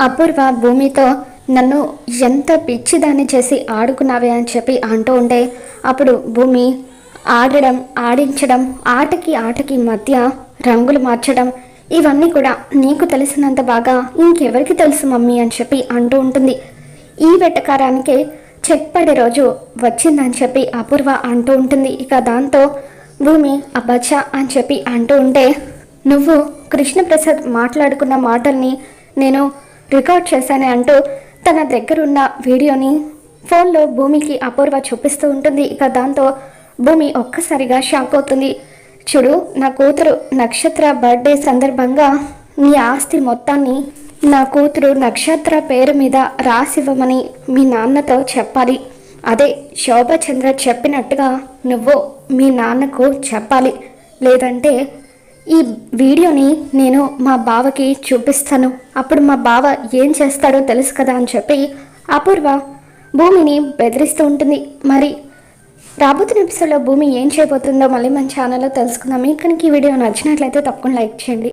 అపూర్వ భూమితో నన్ను ఎంత పిచ్చిదాన్ని చేసి ఆడుకున్నావే అని చెప్పి అంటూ ఉంటే అప్పుడు భూమి ఆడడం ఆడించడం ఆటకి ఆటకి మధ్య రంగులు మార్చడం ఇవన్నీ కూడా నీకు తెలిసినంత బాగా ఇంకెవరికి తెలుసు మమ్మీ అని చెప్పి అంటూ ఉంటుంది. ఈ వెటకారానికి చెప్పడే రోజు వచ్చిందని చెప్పి అపూర్వ అంటూ ఉంటుంది. ఇక దాంతో భూమి అబ్బచ్చా అని చెప్పి అంటూ ఉంటే నువ్వు కృష్ణప్రసాద్ మాట్లాడుకున్న మాటల్ని నేను రికార్డ్ చేశానే అంటూ తన దగ్గరున్న వీడియోని ఫోన్లో భూమికి అపూర్వ చూపిస్తూ ఉంటుంది. ఇక దాంతో భూమి ఒక్కసారిగా షాక్ అవుతుంది. చూడు నా కూతురు నక్షత్ర బర్త్డే సందర్భంగా నీ ఆస్తి మొత్తాన్ని నా కూతురు నక్షత్ర పేరు మీద రాసివ్వమని మీ నాన్నతో చెప్పాలి. అదే శోభచంద్ర చెప్పినట్టుగా నువ్వు మీ నాన్నకు చెప్పాలి. లేదంటే ఈ వీడియోని నేను మా బావకి చూపిస్తాను. అప్పుడు మా బావ ఏం చేస్తాడో తెలుసు కదా అని చెప్పి అపూర్వ భూమిని బెదిరిస్తూ ఉంటుంది. మరి రాబోతున్న ఎపిసోడ్లో భూమి ఏం చేయబోతుందో మళ్ళీ మన ఛానల్లో తెలుసుకుందాం. మీకు కనుక ఈ వీడియో నచ్చినట్లయితే తప్పకుండా లైక్ చేయండి.